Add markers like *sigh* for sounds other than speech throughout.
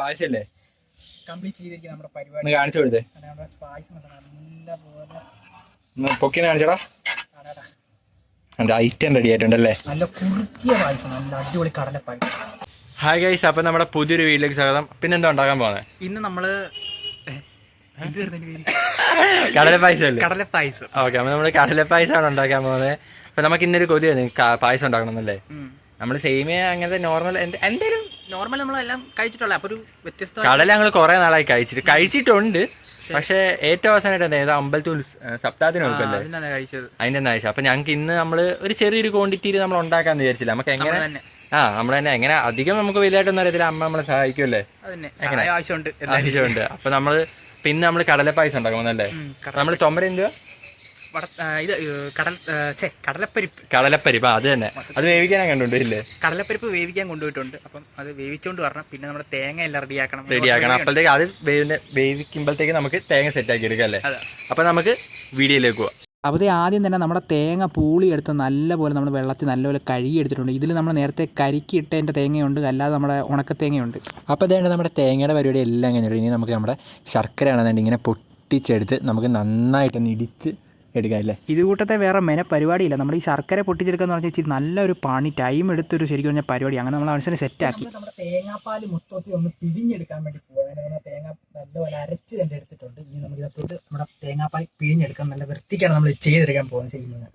പായസം അല്ലേ കംപ്ലീറ്റ് നമ്മുടെ പരിപാടി. കാണിച്ചു കൊടുത്തേ. പായസം പൊക്കിനെ കാണിച്ചടാ. ഐറ്റം റെഡി ആയിട്ടുണ്ടല്ലേ? നല്ല കുറുക്കിയ പായസം നല്ല അടിപൊളി കടല പായസം. ഹായ് ഗൈസ് അപ്പം നമ്മുടെ പുതിയൊരു വീട്ടിലേക്ക് സ്വാഗതം. പിന്നെ എന്താ ഉണ്ടാക്കാൻ പോകുന്നത് ഇന്ന് നമ്മൾ കടല പായസം അല്ലേ കടല പായസം. ഓക്കെ അപ്പം നമ്മൾ കടല പായസമാണ് ഉണ്ടാക്കാൻ പോകുന്നത് അപ്പം നമുക്ക് ഇന്നൊരു കൊതിയാണ് പായസം ഉണ്ടാക്കണം എന്നല്ലേ നമ്മൾ സേമിയ അങ്ങനത്തെ നോർമൽ എന്തെങ്കിലും നോർമൽ നമ്മളെല്ലാം കഴിച്ചിട്ടുള്ള അപ്പൊ ഒരു വ്യത്യസ്ത കടല ഞങ്ങൾ കുറെ നാളായി കഴിച്ചിട്ട് കഴിച്ചിട്ടുണ്ട്. പക്ഷേ ഏറ്റവും അവസാനമായിട്ട് അമ്പലത്തിൽ ഉത്സ- സപ്താഹത്തിന് കൊടുക്കല്ലേ? കഴിച്ചത്. അതിന്റെ ആവശ്യം അപ്പൊ ഞങ്ങൾക്ക് ഇന്ന് നമ്മൾ ഒരു ചെറിയൊരു ക്വാണ്ടിറ്റിയിൽ നമ്മൾ ഉണ്ടാക്കാന്ന് വിചാരിച്ചില്ല. നമുക്ക് എങ്ങനെ ആ നമ്മൾ തന്നെ. എങ്ങനെ അധികം നമുക്ക് വലുതായിട്ടൊന്നും അറിയത്തില്ല. അമ്മ നമ്മളെ സഹായിക്കുമല്ലേ ആവശ്യമുണ്ട് ആവശ്യമുണ്ട്. അപ്പൊ നമ്മൾ പിന്നെ നമ്മൾ കടല പായസം ഉണ്ടാക്കുമെന്നല്ലേ നമ്മൾ കടല- നമ്മൾ ചുമര എന്തുവാ? ഇത് കടൽ ചേ കടലപ്പരിപ്പ്. കടലപ്പരിപ്പ് അത് തന്നെ. അത് വേവിക്കാൻ കണ്ടുകൊണ്ടില്ലേ കടലപ്പരിപ്പ് വേവിക്കാൻ കൊണ്ടുപോയിട്ടുണ്ട്. അപ്പം അത് വേവിച്ചോണ്ട് വരണം. പിന്നെ നമ്മുടെ തേങ്ങ എല്ലാം റെഡിയാക്കണം. റെഡിയാക്കണം അപ്പോഴത്തേക്ക് അത് വേവിക്കുമ്പോഴത്തേക്ക് നമുക്ക് തേങ്ങ സെറ്റ് ആക്കി എടുക്കാം അല്ലേ? അതെ. അപ്പൊ നമുക്ക് വീഡിയോയിലേക്ക് പോവാം. അപ്പോൾ ആദ്യം തന്നെ നമ്മുടെ തേങ്ങ പൂളി എടുത്ത് നല്ലപോലെ നമ്മൾ വെള്ളത്തിൽ നല്ലപോലെ കഴുകി എടുത്തിട്ടുണ്ട് ഇതിൽ നമ്മൾ നേരത്തെ കരിക്ക് ഇട്ടതിന്റെ തേങ്ങയുണ്ട്. അല്ലാതെ നമ്മുടെ ഉണക്ക തേങ്ങയുണ്ട് അപ്പോൾ ഇതാണ് നമ്മുടെ തേങ്ങയുടെ പരിപാടി എല്ലാം കഴിഞ്ഞിട്ടുണ്ട് ഇനി നമുക്ക് നമ്മുടെ ശർക്കര ആണെന്നുണ്ടെങ്കിൽ ഇങ്ങനെ പൊട്ടിച്ചെടുത്ത് നമുക്ക് നന്നായിട്ടൊന്ന് ഇടിച്ച് എടുക്കാം അല്ലേ? ഇത് കൂട്ടത്തെ വേറെ മെന പരിപാടിയില്ല. നമ്മൾ ഈ ശർക്കര പൊട്ടിച്ചെടുക്കുക എന്ന് പറഞ്ഞാൽ ഇച്ചിരി നല്ലൊരു പണി ടൈം എടുത്തൊരു ശരിക്കും പറഞ്ഞാൽ പരിപാടി. അങ്ങനെ നമ്മൾ ആവശ്യം സെറ്റാക്കി നമ്മുടെ തേങ്ങാപ്പാൽ മൊത്തത്തിൽ ഒന്ന് പിഴിഞ്ഞെടുക്കാൻ വേണ്ടി പോകാം തേങ്ങ നല്ലപോലെ അരച്ച് തന്നെ എടുത്തിട്ടുണ്ട്. ഇനി നമുക്ക് ഇതൊക്കെ നമ്മുടെ തേങ്ങാപ്പാൽ പിഴിഞ്ഞെടുക്കാൻ നല്ല വൃത്തിക്കാണ് നമ്മൾ ചെയ്തെടുക്കാൻ പോകുന്നത്. ചെയ്യുന്നത്.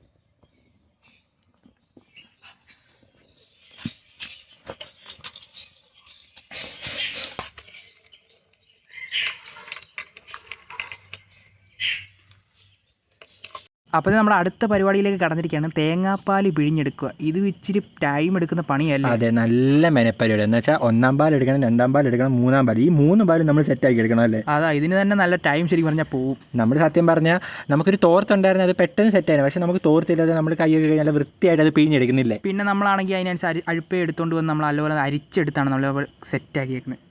അപ്പോൾ നമ്മൾ അടുത്ത പരിപാടിയിലേക്ക് കടന്നിരിക്കുകയാണ്. തേങ്ങാപ്പാൽ പിഴിഞ്ഞെടുക്കുക. ഇത് ഇച്ചിരി ടൈം എടുക്കുന്ന പണിയല്ല? അതെ നല്ല മെനപ്പരിപാടി. എന്ന് വെച്ചാൽ ഒന്നാം പാൽ എടുക്കണം രണ്ടാം പാൽ എടുക്കണം മൂന്നാം പാൽ ഈ മൂന്ന് പാൽ നമ്മൾ സെറ്റ് ആക്കി എടുക്കണം അല്ലേ? അതാ ഇതിന് തന്നെ നല്ല ടൈം ശരിക്കും പറഞ്ഞാൽ പോവും. നമ്മൾ സത്യം പറഞ്ഞാൽ നമുക്കൊരു തോർത്തുണ്ടായിരുന്നു അത് പെട്ടെന്ന് സെറ്റ് ആയിരുന്നു. പക്ഷെ നമുക്ക് തോർത്തില്ലാതെ നമ്മൾ കൈ ഒക്കെ കഴിഞ്ഞാൽ വൃത്തിയായിട്ട് അത് പിഴിഞ്ഞെടുക്കുന്നില്ലേ? പിന്നെ നമ്മളാണെങ്കിൽ അതിനനുസരിച്ച് അഴുപ്പേ എടുത്തുകൊണ്ട് വന്ന് നമ്മൾ അതുപോലെ അരിച്ചെടുത്താണ് നമ്മൾ സെറ്റ് സെറ്റാക്കിയേക്കുന്നത്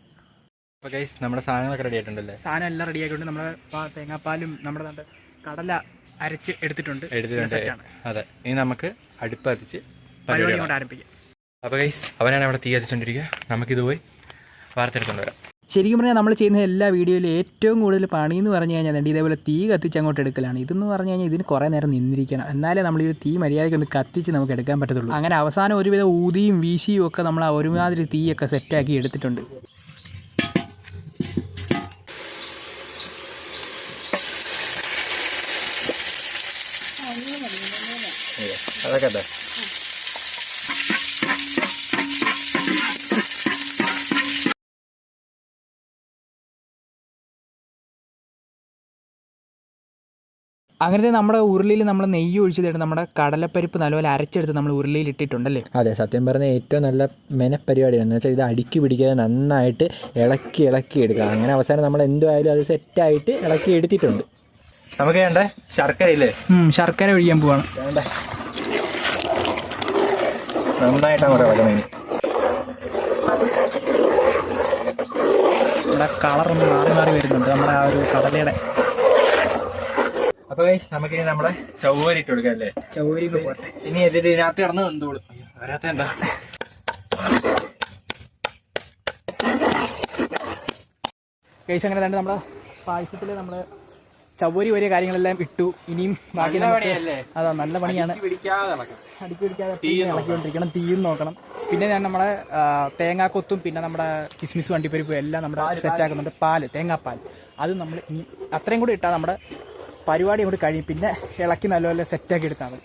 അപ്പോൾ ഗൈസ് നമ്മുടെ സാധനങ്ങളൊക്കെ റെഡി ആയിട്ടുണ്ടല്ലേ? സാധനം എല്ലാം റെഡി ആയിട്ടുണ്ട്. നമ്മുടെ തേങ്ങാപ്പാലും നമ്മുടെ കടല അരച്ച് എടുത്തിട്ടുണ്ട്. അതെ. ഇനി നമുക്ക് അടുപ്പ് കത്തിച്ച് പരിപാടി കൊണ്ട് ആരംഭിക്കാം. അപ്പോൾ ഗൈസ് അവനാണ് അവിടെ തീ കത്തിച്ചുകൊണ്ടിരിക്കുക നമുക്കിത് പോയി വാർത്തെടുത്തുകൊണ്ട് വരാം. ശരിക്കും പറഞ്ഞാൽ നമ്മൾ ചെയ്യുന്ന എല്ലാ വീഡിയോയിലും ഏറ്റവും കൂടുതൽ പണി എന്ന് പറഞ്ഞു കഴിഞ്ഞാൽ ഇതേപോലെ തീ കത്തിച്ച് അങ്ങോട്ട് എടുക്കലാണ്. ഇതെന്ന് പറഞ്ഞു കഴിഞ്ഞാൽ ഇതിന് കുറേ നേരം നിന്നിരിക്കണം. എന്നാലേ നമ്മൾ ഈ തീ മര്യാദയ്ക്ക് ഒന്ന് കത്തിച്ച് നമുക്ക് എടുക്കാൻ പറ്റത്തുള്ളൂ. അങ്ങനെ അവസാനം ഒരുവിധ ഊതിയും വീശിയും ഒക്കെ നമ്മൾ ആ ഒരുമാതിരി തീയൊക്കെ സെറ്റാക്കി എടുത്തിട്ടുണ്ട്. അതൊക്കെ അതെ അങ്ങനത്തെ നമ്മുടെ ഉരുളിയിൽ നമ്മൾ നെയ്യ് ഒഴിച്ചിട്ട് നമ്മുടെ കടലപ്പരിപ്പ് നല്ലപോലെ അരച്ചെടുത്ത് നമ്മൾ ഉരുളിയിൽ ഇട്ടിട്ടുണ്ടല്ലേ? അതെ സത്യം പറഞ്ഞ ഏറ്റവും നല്ല മെനപ്പരിപാടിയാണ്. എന്ന് വെച്ചാൽ ഇത് അടുക്കി പിടിക്കാതെ നന്നായിട്ട് ഇളക്കി ഇളക്കി എടുക്കുക. അങ്ങനെ അവസാനം നമ്മൾ എന്തുമായാലും അത് സെറ്റായിട്ട് ഇളക്കി എടുത്തിട്ടുണ്ട്. നമുക്ക് വേണ്ട? ശർക്കര ഇല്ലേ ശർക്കര ഒഴിക്കാൻ പോവാണ്. വേണ്ട? നന്നായിട്ട് അങ്ങോട്ട് ഇളക്കണം ഇവിടെ നമ്മുടെ കളറൊന്ന് മാറി മാറി വരുന്നുണ്ട് നമ്മുടെ ആ ഒരു കടലയുടെ. അപ്പൊ നമുക്ക് നമുക്കിനി നമ്മുടെ ചൗവരി ഇട്ട് കൊടുക്കാം അല്ലേ? ചൗവരി പോട്ടെ ഇനി ഇതിൽ ഇതിനകത്ത് കിടന്ന് വെന്തോളൂ വരാത്ത എന്താ കേസ് അങ്ങനെ തന്നെ നമ്മുടെ പായസത്തിൽ നമ്മൾ ചവരി വരെ കാര്യങ്ങളെല്ലാം ഇട്ടു. ഇനിയും ബാക്കി? അതാ നല്ല പണിയാണ്. അടുക്കി പിടിക്കാതെ ഇളക്കിക്കൊണ്ടിരിക്കണം തീയും നോക്കണം. പിന്നെ ഞാൻ നമ്മുടെ തേങ്ങാക്കൊത്തും പിന്നെ നമ്മുടെ കിസ്മിസ് വണ്ടിപ്പരിപ്പും എല്ലാം നമ്മുടെ സെറ്റ് ആക്കുന്നുണ്ട്. പാൽ തേങ്ങാപ്പാൽ. അത് നമ്മൾ ഇനി അത്രയും കൂടി ഇട്ടാൽ നമ്മുടെ പരിപാടി അങ്ങോട്ട് കഴിയും. പിന്നെ ഇളക്കി നല്ലപോലെ സെറ്റാക്കി എടുത്താൽ മതി.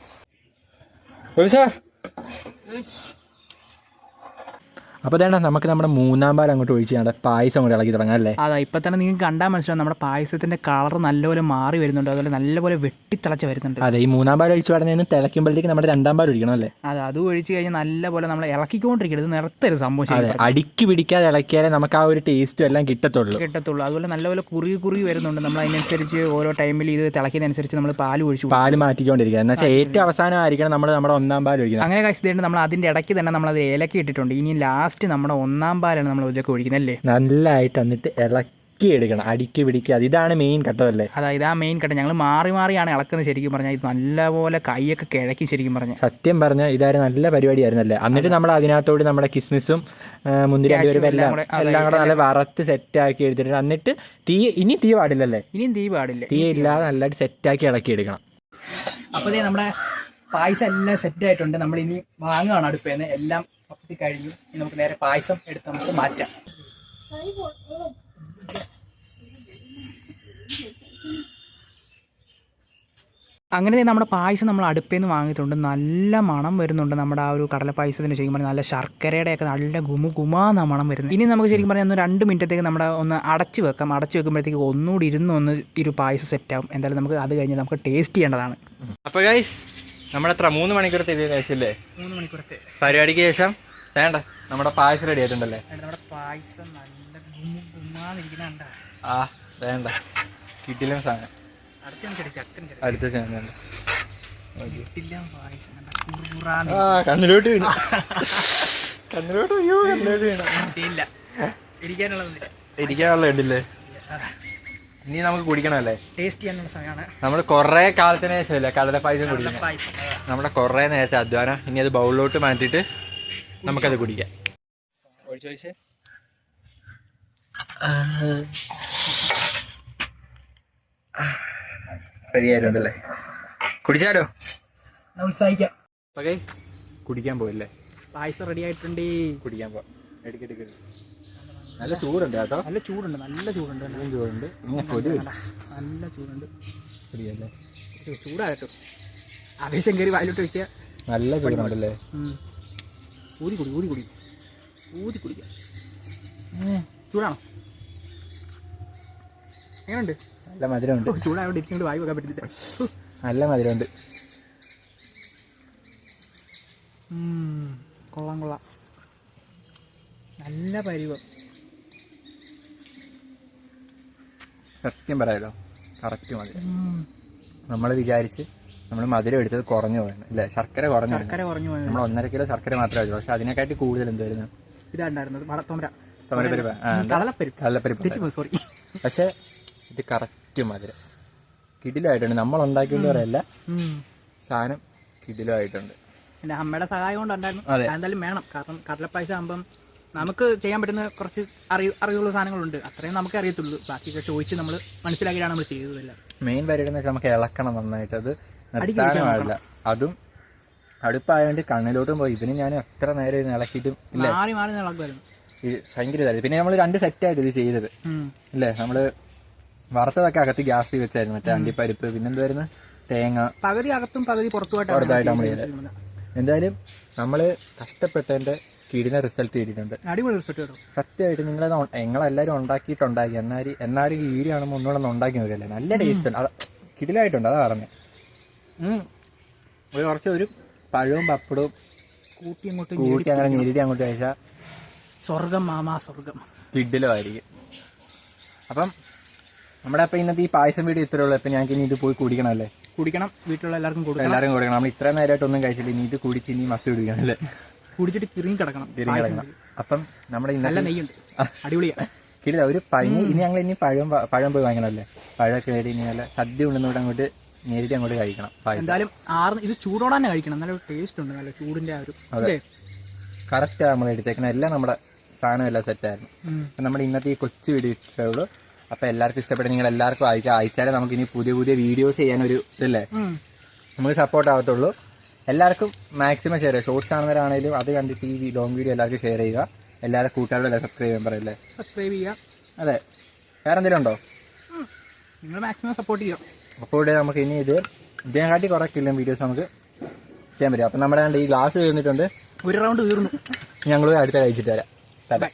അപ്പോൾ വേണ്ട നമുക്ക് നമ്മുടെ മൂന്നാം പാൽ അങ്ങോട്ട് ഒഴിച്ച് നമ്മുടെ പായസം അങ്ങോട്ട് ഇളക്കി തുടങ്ങാം അല്ലേ? അതാ ഇപ്പം തന്നെ നിങ്ങൾക്ക് കണ്ടാൽ മനസ്സിലാവും നമ്മുടെ പായസത്തിന്റെ കളർ നല്ലപോലെ മാറി വരുന്നുണ്ട് അതുപോലെ നല്ലപോലെ വെട്ടിത്തിളച്ച് വരുന്നുണ്ട്. അതെ ഈ മൂന്നാം പാൽ ഒഴിച്ച് പറഞ്ഞാൽ തിളയ്ക്കുമ്പോഴത്തേക്ക് നമ്മുടെ രണ്ടാം പാൽ ഒഴിക്കണം അല്ലേ? അതെ അത് ഒഴിച്ച് കഴിഞ്ഞാൽ നല്ലപോലെ നമ്മൾ ഇളക്കിക്കൊണ്ടിരിക്കരുത് നിർത്തരുത് സംഭവം അതെ അടിക്ക് പിടിക്കാതെ ഇളക്കിയാലേ നമുക്ക് ആ ഒരു ടേസ്റ്റും എല്ലാം കിട്ടത്തുള്ളൂ. കിട്ടത്തുള്ളൂ. അതുപോലെ നല്ലപോലെ കുറുകി കുറുകി വരുന്നുണ്ട്. നമ്മൾ അതിനനുസരിച്ച് ഓരോ ടൈമിൽ ഇത് തിളക്കിയതനുസരിച്ച് നമ്മൾ പാൽ ഒഴിച്ചു പാൽ പാൽ മാറ്റിക്കൊണ്ടിരിക്കുക. എന്ന് വെച്ചാൽ ഏറ്റവും അവസാനമായിരിക്കണം നമ്മൾ നമ്മുടെ ഒന്നാം പാൽ ഒഴിക്കുന്നത്. അങ്ങനെ കഴിച്ചതുകൊണ്ട് നമ്മൾ അതിന്റെ ഇടയ്ക്ക് തന്നെ നമ്മൾ അത് ഏലക്കി ഇട്ടിട്ടുണ്ട്. ഇനി ലാസ്റ്റ് നമ്മുടെ ഒന്നാം പാലാണ് നമ്മൾ ഇതിലേക്ക് ഒഴിക്കുന്നത് അല്ലേ? നല്ലതായിട്ട് എന്നിട്ട് ഇളക്കി എടുക്കണം. അടിക്ക് പിടിക്കുക അത് ഇതാണ് മെയിൻ ഘട്ടമല്ലേ അതായത് ആ മെയിൻ ഘട്ടം. ഞങ്ങൾ മാറി മാറിയാണ് ഇളക്കുന്നത് ശരിക്കും പറഞ്ഞാൽ. ഇത് നല്ലപോലെ കൈയൊക്കെ കിഴക്കി ശരിക്കും പറഞ്ഞു സത്യം പറഞ്ഞാൽ ഇതായിരുന്നു നല്ല പരിപാടിയായിരുന്നല്ലേ എന്നിട്ട് നമ്മൾ അതിനകത്തോട് നമ്മുടെ കിസ്മിസും മുന്തിരി എല്ലാം എല്ലാം കൂടെ, നല്ല വറുത്ത് സെറ്റാക്കി എടുത്തിട്ട് എന്നിട്ട് തീ ഇനി തീ പാടില്ലല്ലേ ഇനിയും തീ പാടില്ല. തീ ഇല്ലാതെ നല്ലതായിട്ട് സെറ്റാക്കി ഇളക്കി എടുക്കണം. അപ്പോൾ നമ്മുടെ പായസം എല്ലാം സെറ്റ് ആയിട്ടുണ്ട്. നമ്മൾ ഇനി വാങ്ങുകയാണ് അടുപ്പേന്ന്. എല്ലാം പത്തി കഴിഞ്ഞു. ഇനി നമുക്ക് നേരെ പായസം എടുത്ത് നമുക്ക് മാറ്റാം. അങ്ങനെ നമ്മുടെ പായസം നമ്മൾ അടുപ്പേന്ന് വാങ്ങിയിട്ടുണ്ട്. നല്ല മണം വരുന്നുണ്ട് നമ്മുടെ ആ ഒരു കടല പായസത്തിന് ശരിക്കും പറഞ്ഞാൽ. നല്ല ശർക്കരയുടെ ഒക്കെ നല്ല ഗുമു ഗുമാന്ന മണം വരുന്നത്. ഇനി നമുക്ക് ശരിക്കും പറഞ്ഞാൽ ഒന്ന് രണ്ട് മിനിറ്റത്തേക്ക് നമ്മുടെ ഒന്ന് അടച്ചു വെക്കാം. അടച്ച് വെക്കുമ്പോഴത്തേക്ക് ഒന്നുകൂടി ഇരുന്ന് ഒന്ന് ഒരു പായസം സെറ്റ് ആവും. എന്തായാലും നമുക്ക് അത് കഴിഞ്ഞ് നമുക്ക് ടേസ്റ്റ് ചെയ്യേണ്ടതാണ്. അപ്പോൾ ഗൈസ് നമ്മളെത്ര മൂന്ന് മണിക്കൂറത്തെ ഇത് കഴിച്ചില്ലേ? മൂന്ന് മണിക്കൂറത്തെ പരിപാടിക്ക് ശേഷം വേണ്ട നമ്മുടെ പായസം റെഡി ആയിട്ടുണ്ടല്ലേ? നമ്മുടെ പായസം നല്ല ആ വേണ്ട. കിട്ടില്ല സാധനം. അടുത്ത കണ്ണിലോട്ട് വീണു. കണ്ണിലോട്ട് അയ്യോ കണ്ണിലോട്ട് വീണു. ഇരിക്കാനുള്ളതൊന്നുമില്ല. ഇരിക്കാനുള്ള ഉണ്ടല്ലേ ഇനി നമുക്ക് കുടിക്കണമല്ലേ? ടേസ്റ്റ് ചെയ്യാനുള്ള സമയമാണ്. നമ്മൾ കുറേ കാലത്തിന് ശേഷമല്ലേ കടല പായസം കുടിക്കണം നമ്മുടെ കുറേ നേരത്തെ അധ്വാനം. ഇനി അത് ബൗളിലോട്ട് മാറ്റിയിട്ട് നമുക്കത് കുടിക്കാം. ഒഴിച്ച് ഒഴിച്ച്? കുടിച്ചാലോ? ഉത്സാഹിക്കാം. കുടിക്കാൻ പോയില്ലേ പായസം റെഡി ആയിട്ടുണ്ട്. കുടിക്കാൻ പോവാം എടുക്കെടുക്ക് നല്ല ചൂടുണ്ട് കേട്ടോ. നല്ല ചൂടുണ്ട് നല്ല ചൂടുണ്ട്? നല്ല ചൂടുണ്ട്. നല്ല ചൂടുണ്ട്. ചൂടാകട്ടോ ആവേശം കയറി വായിലോട്ട് വെച്ചാൽ നല്ല ചൂടുണ്ടല്ലേ ഊതി കുടി ഊതി കുടി. ഊതി കുടിക്കാം ചൂടാണോ? എങ്ങനെയുണ്ട്? നല്ല മധുരമുണ്ട്. ചൂടായോണ്ട് ഇരിക്കൊണ്ട് വായി വെക്കാൻ പറ്റില്ല. നല്ല മധുരമുണ്ട്. കൊള്ളാം കൊള്ളാം. നല്ല പരിവം. സത്യം പറയാലോ. കറക്റ്റ് മധുരം നമ്മൾ വിചാരിച്ച് നമ്മൾ മധുരം എടുത്തത് കുറഞ്ഞു പോയാണ്. അല്ലേ? ശർക്കര കുറഞ്ഞു ശർക്കര കുറഞ്ഞു പോയത് നമ്മൾ ഒന്നര കിലോ ശർക്കര മാത്രമേ ആയിട്ടുള്ളൂ പക്ഷെ അതിനെക്കാട്ടി കൂടുതൽ എന്തായിരുന്നു ഇതാണ്ടായിരുന്നത്. വടത്തോമര തോമരപ്പരിപ്പ്. ആ, എന്താ? കടലപ്പരിപ്പ്. കടലപ്പരിപ്പ് തെറ്റിപ്പോ സോറി പക്ഷെ ഇത് കറക്റ്റ് മധുരം. കിടിലായിട്ടുണ്ട് നമ്മൾ ഉണ്ടാക്കിയെന്ന് പറയല്ല സാധനം കിടിലായിട്ടുണ്ട് എന്റെ അമ്മയുടെ സഹായം കൊണ്ടുണ്ടായിരുന്നു. എന്തായാലും വേണം. കാരണം കടലപ്പായസം ആകുമ്പം നമുക്ക് ചെയ്യാൻ പറ്റുന്ന കുറച്ച് അറിയ അറിവുള്ള സാധനങ്ങളുണ്ട്. അത്രയും നമുക്ക് അറിയത്തുള്ളൂ. ബാക്കിയൊക്കെ ചോദിച്ച് നമ്മൾ മനസ്സിലാക്കിയിട്ടാണ് നമ്മൾ ചെയ്തതെല്ലാം മെയിൻ പരിപാടി എന്ന് വെച്ചാൽ നമുക്ക് ഇളക്കണം നന്നായിട്ട്. അത് നിർത്താനും പാടില്ല അതും അടുപ്പായതുകൊണ്ട് കണ്ണിലോട്ടും പോയി. ഇതിന് ഞാൻ എത്ര നേരം ഇരുന്ന് ഇളക്കിയിട്ടും ഇല്ല? മാറി മാറി ഇളക്കുമായിരുന്നു. ഭയങ്കര ഇതായിരുന്നു. പിന്നെ നമ്മൾ രണ്ട് സെറ്റ് ആയിട്ട് ഇത് ചെയ്തത്. അല്ലേ നമ്മൾ വറുത്തതൊക്കെ അകത്ത് ഗ്യാസ് വെച്ചായിരുന്നു. മറ്റേ അണ്ടിപ്പരിപ്പ് പിന്നെന്തായിരുന്നു? തേങ്ങ. പകുതി അകത്തും പകുതി പുറത്തുമായിട്ട് പുറത്തായിട്ട് നമ്മൾ ചെയ്തത്. ചെയ്തത് എന്തായാലും നമ്മൾ കഷ്ടപ്പെട്ടതിന്റെ കിടിന റിസൾട്ട് കിട്ടിയിട്ടുണ്ട്. അടിപൊളി റിസൾട്ട് കേട്ടോ. സത്യമായിട്ട് നിങ്ങളത് ഉ- നിങ്ങളെല്ലാവരും ഉണ്ടാക്കിയിട്ടുണ്ടാക്കി എന്നാൽ എന്നാലും ഈ വീഡിയോ ഒന്നുകൂടെ ഒന്ന് ഉണ്ടാക്കി നോക്കിയല്ലേ നല്ല ടേസ്റ്റ് ഉണ്ട്. അത് കിടിലായിട്ടുണ്ട് അതാ പറഞ്ഞത്. ഒരു കുറച്ച് ഒരു പഴവും പപ്പടവും കൂട്ടി അങ്ങോട്ട് കൂട്ടി അങ്ങനെ ഞെരിടി അങ്ങോട്ട് കഴിച്ചാൽ സ്വർഗം മാമാ സ്വർഗം കിഡിലുമായിരിക്കും അപ്പം നമ്മുടെ അപ്പം ഇന്നത്തെ ഈ പായസം വീഡിയോ ഇത്രേ ഉള്ളൂ. അപ്പം ഞങ്ങൾക്ക് ഇനി ഇത് പോയി കുടിക്കണമല്ലേ കുടിക്കണം. വീട്ടിലുള്ള എല്ലാവർക്കും കൊടുക്കണം. എല്ലാവരും കൊടുക്കണം. നമ്മൾ ഇത്ര നേരമായിട്ടൊന്നും കഴിച്ചില്ല. ഇനി ഇത് കുടിച്ച് ഇനി മത്തി കുടിക്കണം അല്ലേ? കുടിച്ചിട്ട് കിറങ്ങി കിടക്കണം. തിരിഞ്ഞ് കിടക്കണം. അപ്പം നമ്മുടെ നല്ല ഇന്നത്തെ നെയ്യുണ്ട്. അടിപൊളിയാ. *laughs* കിടില ഒരു പനി ഇനി ഞങ്ങൾ ഇനി പഴം പ- പഴം പോയി വാങ്ങണമല്ലേ പഴമൊക്കെ വേടി ഇനി നല്ല സദ്യ ഉണ്ടെന്നൂടെ അങ്ങോട്ട് നേരിട്ട് അങ്ങോട്ട് കഴിക്കണം പായസം. എന്തായാലും ആറ് ഇത് ചൂടോടെ തന്നെ കഴിക്കണം. നല്ല ടേസ്റ്റ് ഉണ്ട് നല്ല ചൂടിന്റെ ആ ഒരു അല്ലേ? കറക്റ്റാണ് നമ്മൾ എടുത്തേക്കണം. എല്ലാം നമ്മുടെ സാധനം എല്ലാം സെറ്റായിരുന്നു ഉം. അപ്പം നമ്മുടെ ഇന്നത്തെ ഈ കൊച്ചു വീഡിയോ ഉള്ളൂ. അപ്പം എല്ലാവർക്കും ഇഷ്ടപ്പെട്ട നിങ്ങൾ എല്ലാവർക്കും അയക്കാം. അയച്ചാലേ നമുക്ക് ഇനി പുതിയ പുതിയ വീഡിയോസ് ചെയ്യാനൊരു ഇതല്ലേ? ഉം. നമുക്ക് സപ്പോർട്ട് ആവത്തുള്ളൂ. എല്ലാവർക്കും മാക്സിമം ഷെയർ ചെയ്യുക ഷോർട്സ് കാണുന്നവരാണെങ്കിലും അത് കണ്ടിട്ട് ഈ ലോങ് വീഡിയോ എല്ലാവർക്കും ഷെയർ ചെയ്യുക. എല്ലാവരും കൂട്ടുകാരുടെ സബ്സ്ക്രൈബ് ചെയ്യാൻ പറയല്ലേ? സബ്സ്ക്രൈബ് ചെയ്യുക. അതെ. വേറെ എന്തെങ്കിലും ഉണ്ടോ നിങ്ങൾ മാക്സിമം സപ്പോർട്ട് ചെയ്യുക. അപ്പോൾ ഇവിടെ നമുക്ക് ഇനി ഇത് ഇതിനെക്കാട്ടി കുറേ കിലോ വീഡിയോസ് നമുക്ക് ചെയ്യാൻ പറ്റും. അപ്പം നമ്മുടെ കണ്ട് ഈ ഗ്ലാസ് തീർന്നിട്ടുണ്ട് ഒരു റൗണ്ട് തീർന്നു ഞങ്ങൾ അടുത്ത കഴിച്ചിട്ട് വരാം. ബൈ